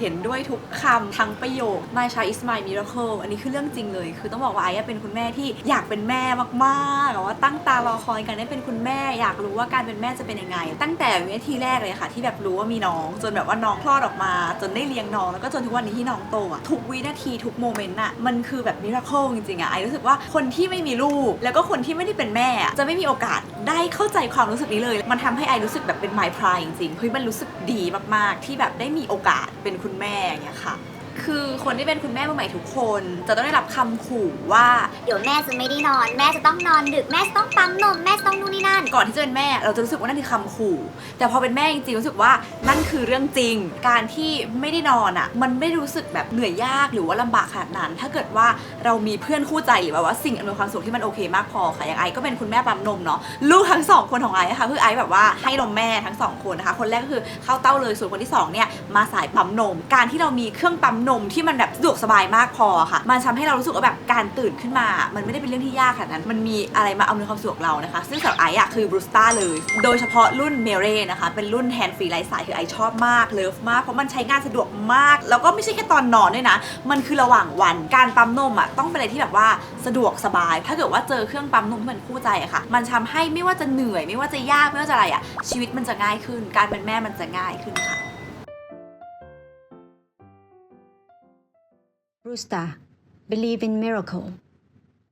เห็นด้วยทุกคำทั้งประโยค My child is my miracle อันนี้คือเรื่องจริงเลย คือต้องบอกว่าไอ้เป็นคุณแม่ที่อยากเป็นแม่มากๆอะว่าตั้งตารอคอยกันได้เป็นคุณแม่ อยากรู้ว่าการเป็นแม่จะเป็นยังไง ตั้งแต่วินาทีแรกเลยค่ะ ที่แบบรู้ว่ามีน้อง จนแบบว่าน้องคลอดออกมา จนได้เลี้ยงน้องแล้วก็จนทุกวันนี้ที่น้องโตอะทุกวินาทีทุกโมเมนต์อะมันคือแบบมิราเคิลจริงๆอะไอรู้สึกว่าคนที่ไม่มีลูก แล้วก็คนที่ไม่ได้เป็นแม่อะจะไม่มีโอกาสได้เข้าใจความรู้สึกนี้เลย มันทำให้ไอรู้สึกแบบเป็น my pride จริงๆเฮ้ยมันรู้สึกดีมากๆ ที่แบบได้มีโอกาสเป็นคุณแม่อย่างเงี้ยค่ะ คือคนที่เป็นคุณแม่มือใหม่ทุกคน จะต้องได้รับคำขู่ว่า เดี๋ยวแม่จะไม่ได้นอน แม่จะต้องนอนดึกแม่จะต้องปั๊มนมแม่จะต้องนู่นนี่นั่น ก่อนที่จะเป็นแม่เราจะรู้สึกว่านั่นคือคำขู่ แต่พอเป็นแม่จริงๆรู้สึกว่านั่นคือเรื่องจริง การที่ไม่ได้นอนอะ มันไม่รู้สึกแบบเหนื่อยยากหรือว่าลำบากขนาดนั้น ถ้าเกิดว่าเรามีเพื่อนคู่ใจหรือแบบว่าสิ่งอำนวยความสะดวกที่มันโอเคมากพอค่ะอย่างไอก็เป็นคุณแม่ปั๊มนมเนาะลูกทั้งสองคนของไออะค่ะคือไอแบบว่าให้นมแม่ทั้งสองคนนะคะคนแรกก็คือเข้าเต้าเลยส่วนคนที่สองเนี่ยมาสายปั๊มนม การที่เรามีเครื่องปั๊มนมที่มันแบบสะดวกสบายมากพอค่ะ มันทำให้เรารู้สึกว่าแบบการตื่นขึ้นมา มันไม่ได้เป็นเรื่องที่ยากขนาดนั้น มันมีอะไรมาอำนวยความสะดวกเรานะคะ ซึ่งสำหรับไออะคือบรูสตาเลย โดยเฉพาะรุ่นเมเร่นะคะ เป็นรุ่นแฮนด์ฟรีไร้สายคือไอชอบมาก เลิฟมาก เพราะมันใช้งานสะดวกมาก แล้วก็ไม่ใช่แค่ตอนนอนด้วยนะ มันคือระหว่างวัน การปั๊มนมอะต้องเป็นอะไรที่แบบว่าสะดวกสบาย ถ้าเกิดว่าเจอเครื่องปั๊มนมที่มันคู่ใจอะค่ะ มันทำให้ไม่ว่าจะเหนื่อย ไม่ว่าจะยาก ไม่ว่าจะอะไรอะชีวิตมันจะง่ายขึ้น การเป็นแม่มันจะง่ายขึ้นค่ะ Brusta, believe in miracle.